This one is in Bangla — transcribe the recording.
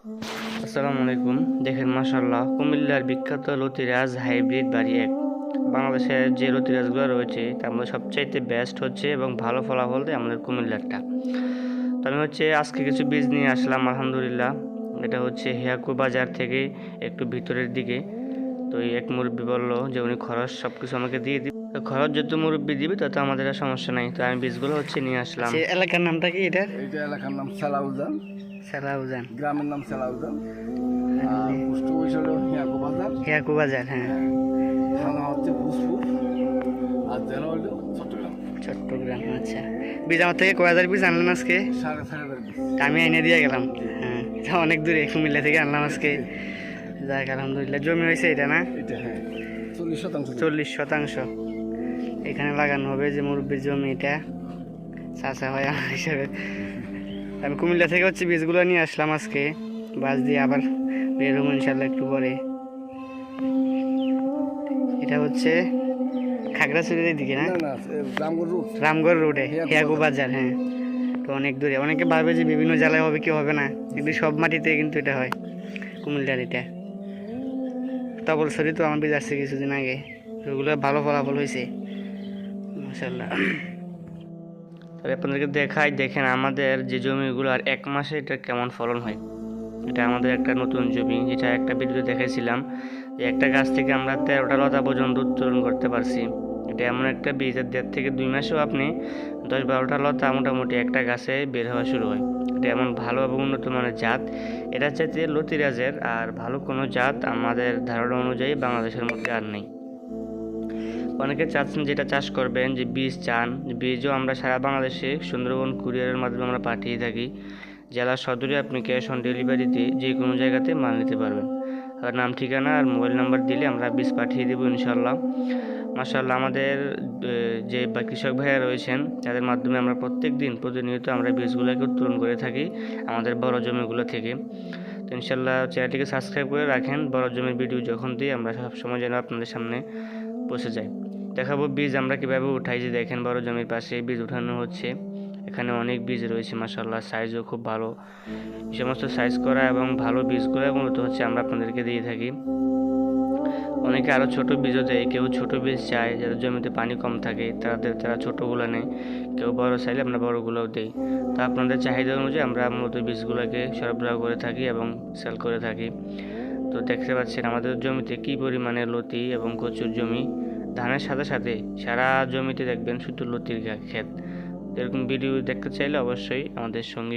আসসালামু আলাইকুম। দেখেন মাশাল্লাহ কুমিল্লার বিখ্যাত লতিরাজ হাইব্রিড বাড়ি এক। বাংলাদেশের যে লতিরাজগুলো রয়েছে, তার মধ্যে সবচাইতে বেস্ট হচ্ছে এবং ভালো ফলাফল দেয় আমাদের কুমিল্লারটা। তো আমি হচ্ছে আজকে কিছু বীজ নিয়ে আসলাম, আলহামদুলিল্লাহ। এটা হচ্ছে হিয়াকু বাজার থেকে একটু ভিতরের দিকে। তো এক মুরব্বী বলল যে, উনি খরচ সব কিছু আমাকে দিয়ে তো খরচ যত মুরব্বী দিবে তত আমাদের আর সমস্যা নাই। তো আমি বীজগুলো হচ্ছে নিয়ে আসলাম। এলাকার নামটা কি এটা? এইটা এলাকার নাম সালাউজান। সালাউজান। গ্রামের নাম সালাউজান। আর পোস্ট অফিস হলো হিয়াকো বাজার। হিয়াকু বাজার হ্যাঁ। থানা হচ্ছে ভুজপুর। আর জেলা হলো চট্টগ্রাম। চট্টগ্রাম আচ্ছা। বীজ আমার থেকে কয় হাজার বীজ আনলেন আজকে? সাড়ে চার হাজার পিস। তা আমি এনে দিয়ে গেলাম। হ্যাঁ অনেক দূরে কুমিল্লা থেকে আনলাম আজকে। যাক আলহামদুলিল্লাহ। জমি হয়েছে এটা না? হ্যাঁ। চল্লিশ শতাংশ চল্লিশ শতাংশ। এখানে লাগানো হবে যে মুরব্বীর জমি এটা। চাষা হয় আমার হিসাবে। আমি কুমিল্লা থেকে হচ্ছে বীজগুলো নিয়ে আসলাম আজকে। বাস দিয়ে আবার বের হব ইনশাল্লাহ একটু পরে। এটা হচ্ছে খাগড়াছড়ির দিকে না? রামগড় রোডে। হিয়াকু হিয়াকু বাজার হ্যাঁ। তো অনেক দূরে। অনেকে ভাবে যে বিভিন্ন জেলায় হবে কি হবে না। কিন্তু সব মাটিতে কিন্তু এটা হয় কুমিল্লার এটা। তবলসরি তো আমার বীজ আসছে কিছুদিন আগে। ওগুলো ভালো ফলাফল হয়েছে। মাসাল্লাহ তবে আপনাদেরকে দেখাই, দেখেন আমাদের যে জমিগুলো আর এক মাসে এটা কেমন ফলন হয়। এটা আমাদের একটা নতুন জমি যেটা একটা ভিডিও দেখাইছিলাম। যে একটা গাছ থেকে আমরা তেরোটা লতা পর্যন্ত উত্তোলন করতে পারছি। এটা এমন একটা বীজ দেড় থেকে দুই মাসেও আপনি দশ বারোটা লতা মোটামুটি একটা গাছে বের হওয়া শুরু হয়। এটা এমন ভালো এবং উন্নত মানের জাত। এটা চাইতে লতিরাজের আর ভালো কোনো জাত আমাদের ধারণা অনুযায়ী বাংলাদেশের মধ্যে আর নেই। অনেকে চাচ্ছেন যেটা চাষ করবেন, যে বীজ চান। বীজও আমরা সারা বাংলাদেশে সুন্দরবন কুরিয়ারের মাধ্যমে আমরা পাঠিয়ে থাকি। জেলা সদরে আপনি ক্যাশ অন ডেলিভারিতে যে কোনো জায়গাতে মাল নিতে পারবেন। আর নাম, ঠিকানা আর মোবাইল নাম্বার দিলে আমরা বীজ পাঠিয়ে দেবো ইনশাল্লাহ মাসাল্লাহ আমাদের যে কৃষক ভাইয়া রয়েছেন, তাদের মাধ্যমে আমরা প্রত্যেক দিন প্রতিনিয়ত আমরা বীজগুলোকে উত্তোলন করে থাকি আমাদের বড় জমিগুলো থেকে। তো ইনশাল্লাহ চ্যানেলটিকে সাবস্ক্রাইব করে রাখেন। বড় জমির ভিডিও যখন দিই, আমরা সবসময় যেন আপনাদের সামনে পৌঁছে যায়। দেখাবো বীজ আমরা কীভাবে উঠাই যে দেখেন বড় জমির পাশে বীজ উঠানো হচ্ছে। এখানে অনেক বীজ রয়েছে মাসাল্লাহ সাইজও খুব ভালো। এই সমস্ত সাইজ করা এবং ভালো বীজগুলো মূলত হচ্ছে আমরা আপনাদেরকে দিয়ে থাকি। অনেকে আরও ছোটো বীজও দেয়, কেউ ছোটো বীজ চায়, যাদের জমিতে পানি কম থাকে, তাদের তারা ছোটোগুলো নেয়। কেউ বড় চাইলে আমরা বড়গুলোও দিই। তা আপনাদের চাহিদা অনুযায়ী আমরা মূলত বীজগুলোকে সরবরাহ করে থাকি এবং সেল করে থাকি। তো দেখতে পাচ্ছেন আমাদের জমিতে কি পরিমাণে লতি এবং কচুর জমি? ধানের সাথে সাথে সারা জমিতে দেখবেন শুধু লতির ক্ষেত। এরকম ভিডিও দেখতে চাইলে অবশ্যই আমাদের সঙ্গে